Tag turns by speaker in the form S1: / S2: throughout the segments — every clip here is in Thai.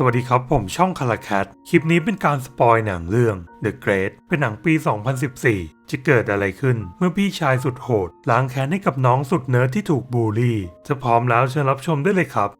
S1: สวัสดีครับ ผมช่องคาราแคทคลิปนี้เป็นการสปอยหนังเรื่อง The Great เป็นหนังปี 2014 จะเกิดอะไรขึ้น เมื่อพี่ชายสุดโหดล้างแค้นให้กับน้องสุดเนิร์ดที่ถูกบูลลี่ จะพร้อมแล้วเชิญรับชมได้เลยครับ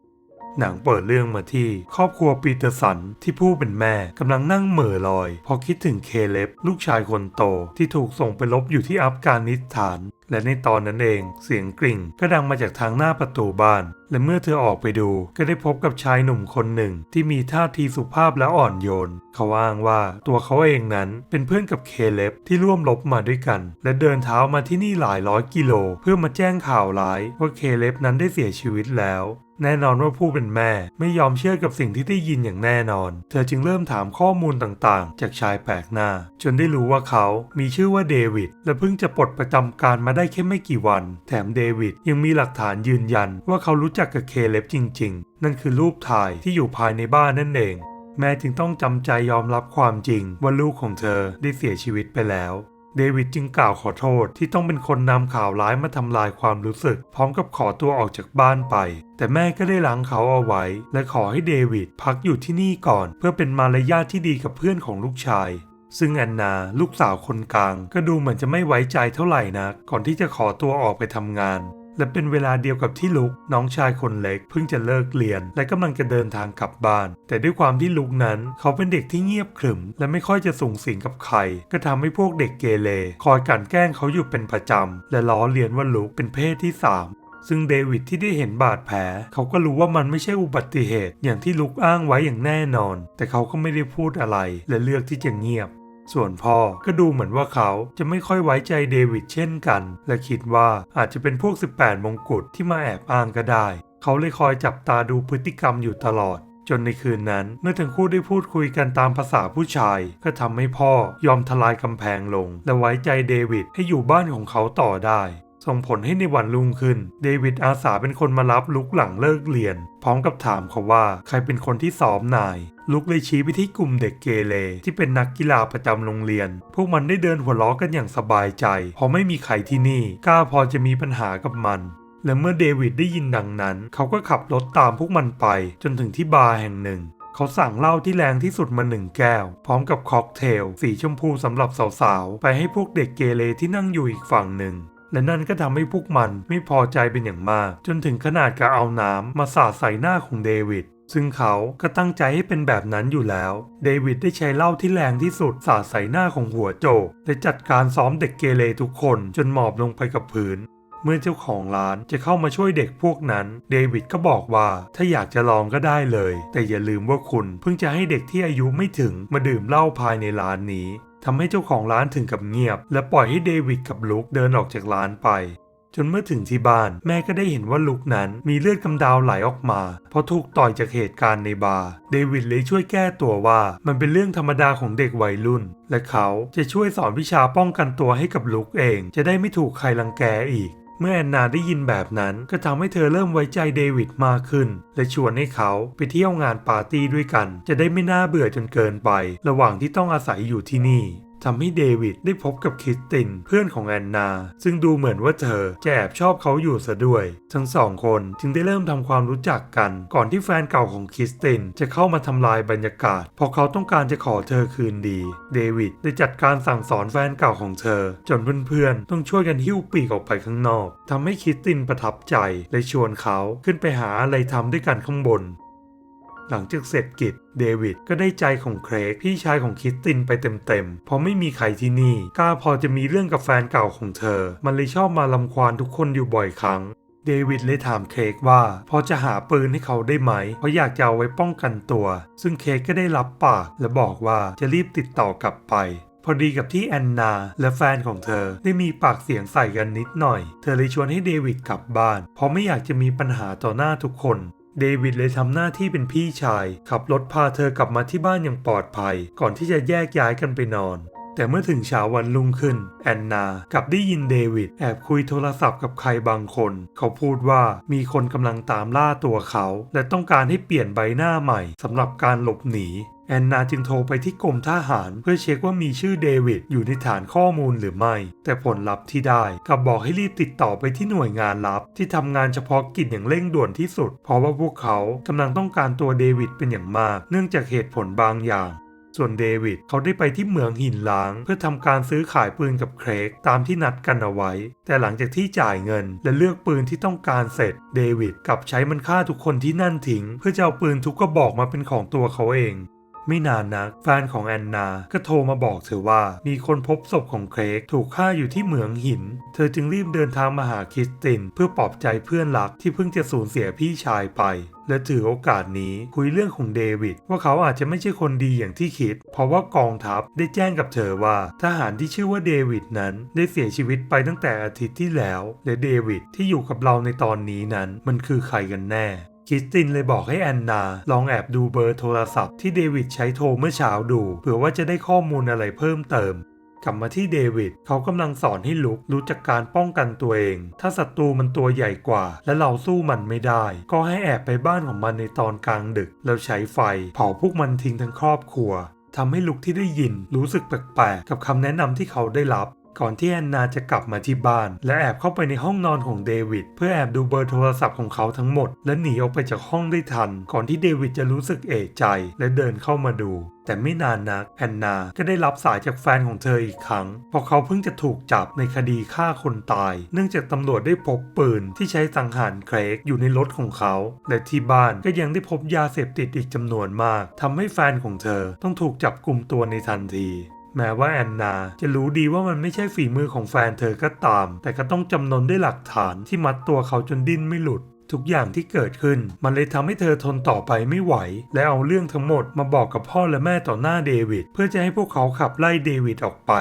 S1: หนังเปิดเรื่องมาที่ ครอบครัวปีเตอร์สันที่ผู้เป็นแม่กำลังนั่งเหม่อลอย พอคิดถึงเคเลบลูกชายคนโตที่ถูกส่งไปลบอยู่ที่อัฟกานิสถาน และในตอนนั้นเองเสียงกริ่งก็ดังมาจากทางหน้าประตูบ้าน และเมื่อเธอออกไปดูก็ได้พบกับชายหนุ่มคนหนึ่ง ที่มีท่าทีสุภาพและอ่อนโยน เขาอ้างว่าตัวเขาเองนั้นเป็นเพื่อนกับเคเล็บที่ร่วมรบมาด้วยกัน และเดินเท้ามาที่นี่หลายร้อยกิโล เพื่อมาแจ้งข่าวร้ายว่าเคเล็บนั้นได้เสียชีวิตแล้วแน่นอนว่าผู้เป็นแม่ไม่ยอมเชื่อกับสิ่งที่ได้ยินอย่างแน่นอน เธอจึงเริ่มถามข้อมูลต่างๆ จากชายแปลกหน้า จนได้รู้ว่าเขามีชื่อว่าเดวิดและเพิ่งจะปลดประจำการมาได้แค่ไม่กี่วัน แถมเดวิดยังมีหลักฐานยืนยันว่าเขารู้จักกับเคเลบจริง ๆ นั่นคือรูปถ่ายที่อยู่ภายในบ้านนั่นเอง แม่จึงต้องจำใจยอมรับความจริงว่าลูกของเธอได้เสียชีวิตไปแล้วเดวิดจึงกล่าวขอโทษที่ต้องเป็นคนนำข่าวร้ายมาทำลายความรู้สึก พร้อมกับขอตัวออกจากบ้านไป แต่แม่ก็ได้ล้างเขาเอาไว้ และขอให้เดวิดพักอยู่ที่นี่ก่อน เพื่อเป็นมารยาทที่ดีกับเพื่อนของลูกชาย ซึ่งแอนนาลูกสาวคนกลาง ก็ดูเหมือนจะไม่ไว้ใจเท่าไหร่นักก่อนที่จะขอตัวออกไปทำงาน และเป็นเวลาเดียวกับที่ลุกน้องชายคนเล็ก เพิ่งจะเลิกเรียน และกำลังจะเดินทางกลับบ้าน แต่ด้วยความที่ลุกนั้นเขาเป็นเด็กที่เงียบขรึม และไม่ค่อยจะสูงสิงกับใคร ก็ทำให้พวกเด็กเกเรคอยกลั่นแกล้งเขาอยู่เป็นประจำและล้อเลียนว่าลุกเป็นเพศที่สามซึ่งเดวิดที่ได้เห็นบาดแผล เขาก็รู้ว่ามันไม่ใช่อุบัติเหตุ อย่างที่ลุกอ้างไว้อย่างแน่นอน แต่เขาก็ไม่ได้พูดอะไร และเลือกที่จะเงียบ ส่วนพ่อก็ดูเหมือนว่าเขาจะไม่ค่อยไว้ใจเดวิดเช่นกัน และคิดว่าอาจจะเป็นพวก 18 มงกุฎที่มาแอบอ้างก็ได้ เขาเลยคอยจับตาดูพฤติกรรมอยู่ตลอด จนในคืนนั้นเมื่อทั้งคู่ได้พูดคุยกันตามภาษาผู้ชาย ก็ทำให้พ่อยอมทลายกำแพงลง และไว้ใจเดวิดให้อยู่บ้านของเขาต่อได้ ส่งผลให้ในวันรุ่งขึ้น เดวิดอาสาเป็นคนมารับลุกหลังเลิกเรียน พร้อมกับถามเขาว่าใครเป็นคนที่ซ้อมนาย ลุกเลยชี้ไปที่กลุ่มเด็กเกเรที่เป็นนักกีฬาประจำโรงเรียน พวกมันได้เดินหัวล้อกันอย่างสบายใจ เพราะไม่มีใครที่นี่กล้าพอจะมีปัญหากับมันและเมื่อเดวิดได้ยินดังนั้น เขาก็ขับรถตามพวกมันไป จนถึงที่บาร์แห่งหนึ่ง เขาสั่งเหล้าที่แรงที่สุดมาหนึ่งแก้ว พร้อมกับค็อกเทล สีชมพูสำหรับสาวๆ ไปให้พวกเด็กเกเรที่นั่งอยู่อีกฝั่งหนึ่ง และนั่นก็ทำให้พวกมันไม่พอใจเป็นอย่างมาก จนถึงขนาดการเอาน้ำมาสาดใส่หน้าของเดวิดซึ่งเขาก็ตั้งใจให้เป็นแบบนั้นอยู่แล้ว เดวิดได้ใช้เหล้าที่แรงที่สุดสาดใส่หน้าของหัวโจกและจัดการซ้อมเด็กเกเรทุกคนจนหมอบลงไปกับพื้น เมื่อเจ้าของร้านจะเข้ามาช่วยเด็กพวกนั้น เดวิดก็บอกว่าถ้าอยากจะลองก็ได้เลย แต่อย่าลืมว่าคุณเพิ่งจะให้เด็กที่อายุไม่ถึงมาดื่มเหล้าภายในร้านนี้ ทำให้เจ้าของร้านถึงกับเงียบ และปล่อยให้เดวิดกับลุกเดินออกจากร้านไป จนเมื่อถึงที่บ้าน แม่ก็ได้เห็นว่าลุกนั้นมีเลือดกำเดาวไหลออกมา เพราะถูกต่อยจากเหตุการณ์ในบาร์เดวิดเลยช่วยแก้ตัวว่ามันเป็นเรื่องธรรมดาของเด็กวัยรุ่น และเขาจะช่วยสอนวิชาป้องกันตัวให้กับลุกเอง จะได้ไม่ถูกใครรังแกอีก เมื่อแอนนาได้ยินแบบนั้นก็ทำให้เธอเริ่มไว้ใจเดวิดมากขึ้น และชวนให้เขาไปเที่ยวงานปาร์ตี้ด้วยกัน จะได้ไม่น่าเบื่อจนเกินไป ระหว่างที่ต้องอาศัยอยู่ที่นี่ ทำให้เดวิดได้พบกับคริสตินเพื่อนของแอนนา ซึ่งดูเหมือนว่าเธอจะแอบชอบเขาอยู่ซะด้วย ทั้งสองคนจึงได้เริ่มทำความรู้จักกัน ก่อนที่แฟนเก่าของคริสตินจะเข้ามาทำลายบรรยากาศเพราะเขาต้องการจะขอเธอคืนดี เดวิดได้จัดการสั่งสอนแฟนเก่าของเธอ จนเพื่อนๆต้องช่วยกันหิ้วปีกออกไปข้างนอกทำให้คริสตินประทับใจและชวนเขาขึ้นไปหาอะไรทำด้วยกันข้างบน หลังจากเสร็จกิจเดวิดก็ได้ใจของเครกพี่ชายของคิสตินไปเต็มๆ เพราะไม่มีใครที่นี่กล้าพอจะมีเรื่องกับแฟนเก่าของเธอ มันเลยชอบมาลำควานทุกคนอยู่บ่อยครั้งเดวิดเลยถามเครกว่าพอจะหาปืนให้เขาได้ไหม เพราะอยากจะเอาไว้ป้องกันตัว ซึ่งเครกก็ได้รับปากและบอกว่าจะรีบติดต่อกลับไป พอดีกับที่แอนนาและแฟนของเธอได้มีปากเสียงใส่กันนิดหน่อย เธอเลยชวนให้เดวิดกลับบ้าน เพราะไม่อยากจะมีปัญหาต่อหน้าทุกคน เดวิดเลยทำหน้าที่เป็นพี่ชาย ขับรถพาเธอกลับมาที่บ้านอย่างปลอดภัย ก่อนที่จะแยกย้ายกันไปนอน แต่เมื่อถึงเช้าวันรุ่งขึ้น แอนนากลับได้ยินเดวิดแอบคุยโทรศัพท์กับใครบางคน เขาพูดว่ามีคนกำลังตามล่าตัวเขา และต้องการให้เปลี่ยนใบหน้าใหม่สำหรับการหลบหนี แอนนาจึงโทรไปที่กรมทหาร เพื่อเช็คว่ามีชื่อเดวิดอยู่ในฐานข้อมูลหรือไม่ แต่ผลลัพธ์ที่ได้กลับบอกให้รีบติดต่อไปที่หน่วยงานลับ ที่ทำงานเฉพาะกิจอย่างเร่งด่วนที่สุด เพราะว่าพวกเขากำลังต้องการตัวเดวิดเป็นอย่างมาก เนื่องจากเหตุผลบางอย่างส่วนเดวิดเขาได้ไปที่เมืองหินล้าง เพื่อทำการซื้อขายปืนกับเครกตามที่นัดกันเอาไว้ แต่หลังจากที่จ่ายเงิน และเลือกปืนที่ต้องการเสร็จ เดวิดกลับใช้มันฆ่าทุกคนที่นั่นทิ้ง เพื่อจะเอาปืนทุกกระบอกมาเป็นของตัวเขาเอง ไม่นานนัก แฟนของแอนนา ก็โทรมาบอกเธอว่า มีคนพบศพของเครกถูกฆ่าอยู่ที่เหมืองหิน เธอจึงรีบเดินทางมาหาคริสติน เพื่อปลอบใจเพื่อนรักที่เพิ่งจะสูญเสียพี่ชายไป และถือโอกาสนี้คุยเรื่องของเดวิดว่าเขาอาจจะไม่ใช่คนดีอย่างที่คิด เพราะว่ากองทัพได้แจ้งกับเธอว่า ทหารที่ชื่อว่าเดวิดนั้นได้เสียชีวิตไปตั้งแต่อาทิตย์ที่แล้ว และเดวิดที่อยู่กับเราในตอนนี้นั้นมันคือใครกันแน่ คิสตินเลยบอกให้แอนนา ลองแอบดูเบอร์โทรศัพท์ที่เดวิดใช้โทรเมื่อเช้าดูเผื่อว่าจะได้ข้อมูลอะไรเพิ่มเติมกลับมาที่เดวิดเขากำลังสอนให้ลุกรู้จักการป้องกันตัวเอง ถ้าศัตรูมันตัวใหญ่กว่า และเราสู้มันไม่ได้ ก็ให้แอบไปบ้านของมันในตอนกลางดึก แล้วใช้ไฟ เผาพวกมันทิ้งทั้งครอบครัวทำให้ลุกที่ได้ยินรู้สึกแปลกๆกับคำแนะนำที่เขาได้รับ ก่อนที่แอนนาจะกลับมาที่บ้าน และแอบเข้าไปในห้องนอนของเดวิดเพื่อแอบดูเบอร์โทรศัพท์ของเขาทั้งหมด และหนีออกไปจากห้องได้ทัน ก่อนที่เดวิดจะรู้สึกเอะใจ และเดินเข้ามาดู แต่ไม่นานนักแอนนาก็ได้รับสายจากแฟนของเธออีกครั้งเพราะเขาเพิ่งจะถูกจับในคดีฆ่าคนตาย เนื่องจากตำรวจได้พบปืนที่ใช้สังหารเครกอยู่ในรถของเขา และที่บ้านก็ยังได้พบยาเสพติดอีกจำนวนมากทำให้แฟนของเธอต้องถูกจับกลุ่มตัวในทันที แม้ว่าแอนนาจะรู้ดีว่ามันไม่ใช่ฝีมือของแฟนเธอก็ตาม แต่ก็ต้องจำนนด้วยหลักฐานที่มัดตัวเขาจนดิ้นไม่หลุด ทุกอย่างที่เกิดขึ้น มันเลยทำให้เธอทนต่อไปไม่ไหว และเอาเรื่องทั้งหมดมาบอกกับพ่อและแม่ต่อหน้าเดวิดเพื่อจะให้พวกเขาขับไล่เดวิดออกไป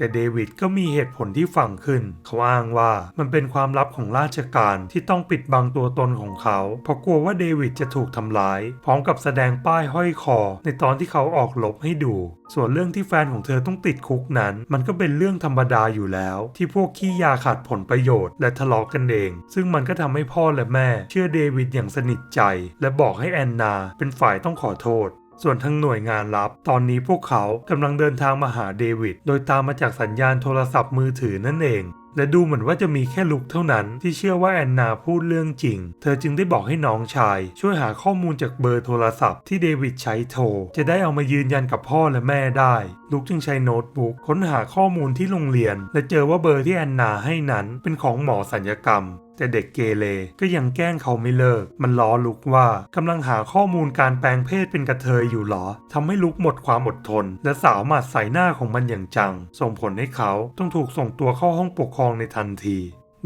S1: แต่เดวิดก็มีเหตุผลที่ฟังขึ้น เขาอ้างว่ามันเป็นความลับของราชการที่ต้องปิดบังตัวตนของเขา เพราะกลัวว่าเดวิดจะถูกทำร้าย พร้อมกับแสดงป้ายห้อยคอ ในตอนที่เขาออกรบให้ดู ส่วนเรื่องที่แฟนของเธอต้องติดคุกนั้น มันก็เป็นเรื่องธรรมดาอยู่แล้ว ที่พวกขี้ยาขาดผลประโยชน์และทะเลาะกันเอง ซึ่งมันก็ทำให้พ่อและแม่ เชื่อเดวิดอย่างสนิทใจ และบอกให้แอนนาเป็นฝ่ายต้องขอโทษ ส่วนทางหน่วยงานลับ ตอนนี้พวกเขากำลังเดินทางมาหาเดวิด โดยตามมาจากสัญญาณโทรศัพท์มือถือนั่นเอง และดูเหมือนว่าจะมีแค่ลุกเท่านั้นที่เชื่อว่าแอนนาพูดเรื่องจริง เธอจึงได้บอกให้น้องชาย ช่วยหาข้อมูลจากเบอร์โทรศัพท์ที่เดวิดใช้โทร จะได้เอามายืนยันกับพ่อและแม่ได้ ลุกจึงใช้โน้ตบุ๊กค้นหาข้อมูลที่โรงเรียน และเจอว่าเบอร์ที่แอนนาให้นั้นเป็นของหมอสัญญกรรม แต่เด็กเกเรก็ยังแกล้งเขาไม่เลิก มันล้อลุกว่ากำลังหาข้อมูลการแปลงเพศเป็นกระเทยอยู่หรอทำให้ลุกหมดความอดทน และสาวหมัดใส่หน้าของมันอย่างจัง ส่งผลให้เขาต้องถูกส่งตัวเข้าห้องปกครองในทันที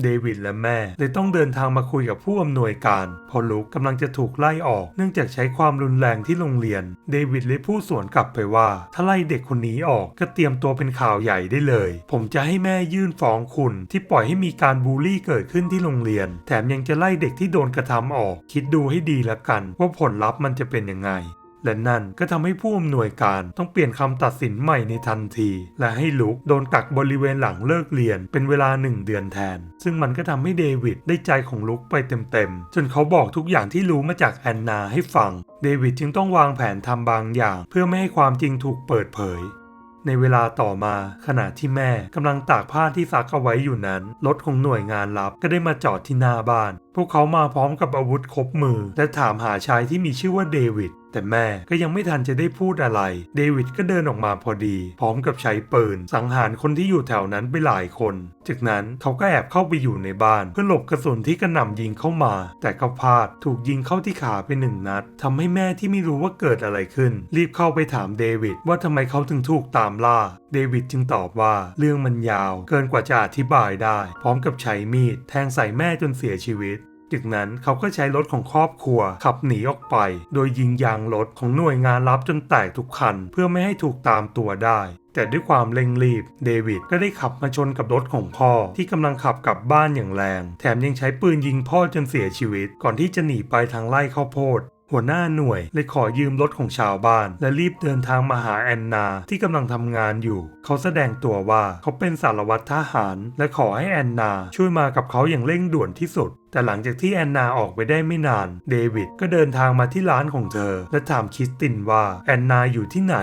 S1: เดวิดและแม่เลยต้องเดินทางมาคุยกับผู้อำนวยการพอลุกกำลังจะถูกไล่ออก เนื่องจากใช้ความรุนแรงที่โรงเรียน เดวิดเลยพูดสวนกลับไปว่า ถ้าไล่เด็กคนนี้ออกก็เตรียมตัวเป็นข่าวใหญ่ได้เลย ผมจะให้แม่ยื่นฟ้องคุณ ที่ปล่อยให้มีการบูลลี่เกิดขึ้นที่โรงเรียน แถมยังจะไล่เด็กที่โดนกระทำออก คิดดูให้ดีละกัน ว่าผลลัพธ์มันจะเป็นยังไง และนั่นก็ทำให้ผู้อำนวยการต้องเปลี่ยนคำตัดสินใหม่ในทันที และให้ลุกโดนกักบริเวณหลังเลิกเรียนเป็นเวลาหนึ่งเดือนแทน ซึ่งมันก็ทำให้เดวิดได้ใจของลุกไปเต็มๆ จนเขาบอกทุกอย่างที่รู้มาจากแอนนาให้ฟัง เดวิดจึงต้องวางแผนทำบางอย่าง เพื่อไม่ให้ความจริงถูกเปิดเผยในเวลาต่อมาขณะที่แม่กำลังตากผ้าที่ซักเอาไว้อยู่นั้น รถของหน่วยงานลับก็ได้มาจอดที่หน้าบ้าน พวกเขามาพร้อมกับอาวุธครบมือ และถามหาชายที่มีชื่อว่าเดวิด แต่แม่ก็ยังไม่ทันจะได้พูดอะไร เดวิดก็เดินออกมาพอดี พร้อมกับใช้ปืน สังหารคนที่อยู่แถวนั้นไปหลายคน จากนั้นเขาก็แอบเข้าไปอยู่ในบ้าน เพื่อหลบกระสุนที่กระหน่ำยิงเข้ามา แต่ก็พลาดถูกยิงเข้าที่ขาไปหนึ่งนัดทำให้แม่ที่ไม่รู้ว่าเกิดอะไรขึ้น รีบเข้าไปถามเดวิดว่าทำไมเขาถึงถูกตามล่า เดวิดจึงตอบว่าเรื่องมันยาว เกินกว่าจะอธิบายได้ พร้อมกับใช้มีดแทงใส่แม่จนเสียชีวิต จากนั้นเขาก็ใช้รถของครอบครัว ขับหนีออกไป โดยยิงยางรถของหน่วยงานลับจนแตกทุกคัน เพื่อไม่ให้ถูกตามตัวได้ แต่ด้วยความเร่งรีบ เดวิดก็ได้ขับมาชนกับรถของพ่อที่กำลังขับกลับบ้านอย่างแรง แถมยังใช้ปืนยิงพ่อจนเสียชีวิต ก่อนที่จะหนีไปทางไร่ข้าวโพดหัวหน้าหน่วยเลยขอยืมรถของชาวบ้าน และรีบเดินทางมาหาแอนนาที่กำลังทำงานอยู่ เขาแสดงตัวว่าเขาเป็นสารวัตรทหาร และขอให้แอนนาช่วยมากับเขาอย่างเร่งด่วนที่สุด แต่หลังจากที่แอนนาออกไปได้ไม่นาน เดวิดก็เดินทางมาที่ร้านของเธอ และถามคิสตินว่าแอนนาอยู่ที่ไหน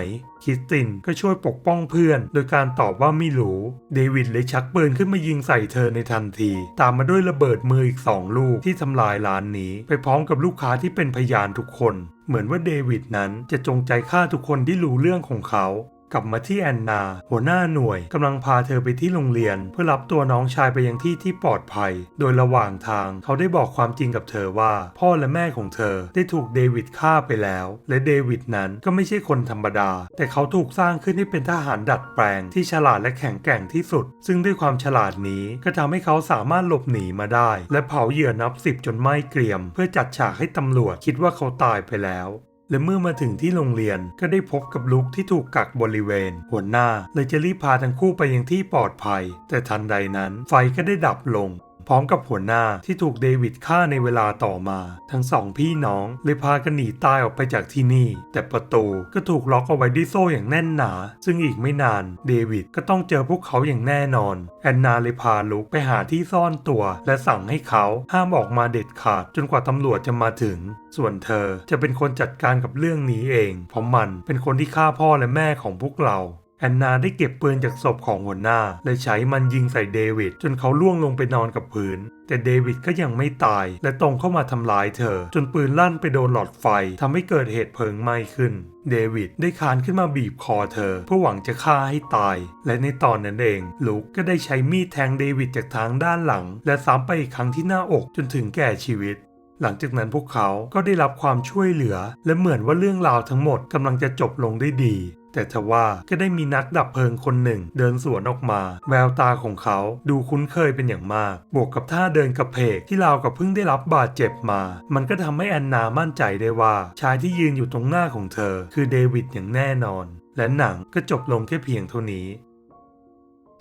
S1: คิสตินก็ช่วยปกป้องเพื่อน โดยการตอบว่าไม่รู้ เดวิดเลยชักปืนขึ้นมายิงใส่เธอในทันที ตามมาด้วยระเบิดมืออีกสองลูกที่ทำลายร้านนี้ ไปพร้อมกับลูกค้าที่เป็นพยานทุกคน เหมือนว่าเดวิดนั้นจะจงใจฆ่าทุกคนที่รู้เรื่องของเขา กลับมาที่แอนนา หัวหน้าหน่วยกำลังพาเธอไปที่โรงเรียน เพื่อรับตัวน้องชายไปยังที่ที่ปลอดภัย โดยระหว่างทางเขาได้บอกความจริงกับเธอว่า พ่อและแม่ของเธอได้ถูกเดวิดฆ่าไปแล้ว และเดวิดนั้นก็ไม่ใช่คนธรรมดา แต่เขาถูกสร้างขึ้นให้เป็นทหารดัดแปลงที่ฉลาดและแข็งแกร่งที่สุด ซึ่งด้วยความฉลาดนี้ก็ทำให้เขาสามารถหลบหนีมาได้ และเผาเหยื่อนับสิบจนไหม้เกรียม เพื่อจัดฉากให้ตำรวจคิดว่าเขาตายไปแล้ว และเมื่อมาถึงที่โรงเรียนก็ได้พบกับลุกที่ถูกกักบริเวณ หัวหน้าเลยจะรีบพาทั้งคู่ไปยังที่ปลอดภัย แต่ทันใดนั้นไฟก็ได้ดับลง พร้อมกับหัวหน้าที่ถูกเดวิดฆ่าในเวลาต่อมา ทั้งสองพี่น้องเลยพากันหนีตายออกไปจากที่นี่ แต่ประตูก็ถูกล็อกเอาไว้ด้วยโซ่อย่างแน่นหนา ซึ่งอีกไม่นานเดวิดก็ต้องเจอพวกเขาอย่างแน่นอน แอนนาเลยพาลุกไปหาที่ซ่อนตัว และสั่งให้เขาห้ามออกมาเด็ดขาดจนกว่าตำรวจจะมาถึง ส่วนเธอจะเป็นคนจัดการกับเรื่องนี้เอง เพราะมันเป็นคนที่ฆ่าพ่อและแม่ของพวกเรา แอนนาได้เก็บปืนจากศพของหัวหน้า และใช้มันยิงใส่เดวิดจนเขาล่วงลงไปนอนกับพื้น แต่เดวิดก็ยังไม่ตาย และตรงเข้ามาทำร้ายเธอ จนปืนลั่นไปโดนหลอดไฟทำให้เกิดเหตุเพลิงไหม้ขึ้น เดวิดได้คานขึ้นมาบีบคอเธอ เพื่อหวังจะฆ่าให้ตาย และในตอนนั้นเอง ลุกก็ได้ใช้มีดแทงเดวิดจากทางด้านหลัง และซ้ำไปอีกครั้งที่หน้าอกจนถึงแก่ชีวิตหลังจากนั้นพวกเขาก็ได้รับความช่วยเหลือ และเหมือนว่าเรื่องราวทั้งหมดกำลังจะจบลงได้ดี แต่ทว่าก็ได้มีนักดับเพลิงคนหนึ่ง เดินสวนออกมา แววตาของเขาดูคุ้นเคยเป็นอย่างมาก บวกกับท่าเดินกระเพกที่ราวกับเพิ่งได้รับบาดเจ็บมา มันก็ทำให้แอนนามั่นใจได้ว่า ชายที่ยืนอยู่ตรงหน้าของเธอ คือเดวิดอย่างแน่นอน และหนังก็จบลงแค่เพียงเท่านี้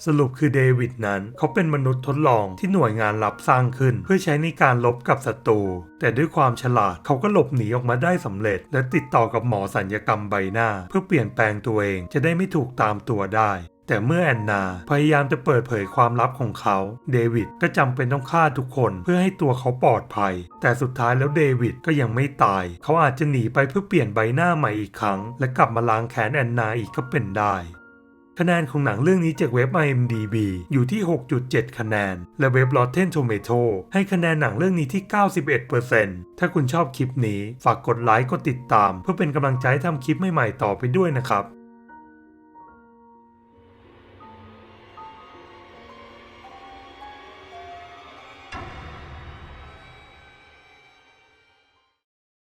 S1: สรุปคือเดวิดนั้น เขาเป็นมนุษย์ทดลองที่หน่วยงานรับสร้างขึ้น เพื่อใช้ในการลบกับศัตรูแต่ด้วยความฉลาดเขาก็หลบหนีออกมาได้สำเร็จ และติดต่อกับหมอสัญญกรรมใบหน้า เพื่อเปลี่ยนแปลงตัวเองจะได้ไม่ถูกตามตัวได้แต่เมื่อแอนนาพยายามจะเปิดเผยความลับของเขา เดวิดก็จำเป็นต้องฆ่าทุกคนเพื่อให้ตัวเขาปลอดภัย แต่สุดท้ายแล้วเดวิดก็ยังไม่ตาย เขาอาจจะหนีไปเพื่อเปลี่ยนใบหน้าใหม่อีกครั้ง และกลับมาล้างแค้นแอนนาอีกก็เป็นได้ คะแนนของหนังเรื่องนี้จากเว็บ IMDb อยู่ที่ 6.7 คะแนน และเว็บ Rotten Tomato ให้คะแนนหนังเรื่องนี้ที่ 91%ถ้าคุณชอบคลิปนี้ ฝากกดไลค์ กดติดตาม เพื่อเป็นกำลังใจให้ทำคลิปใหม่ๆต่อไปด้วยนะครับ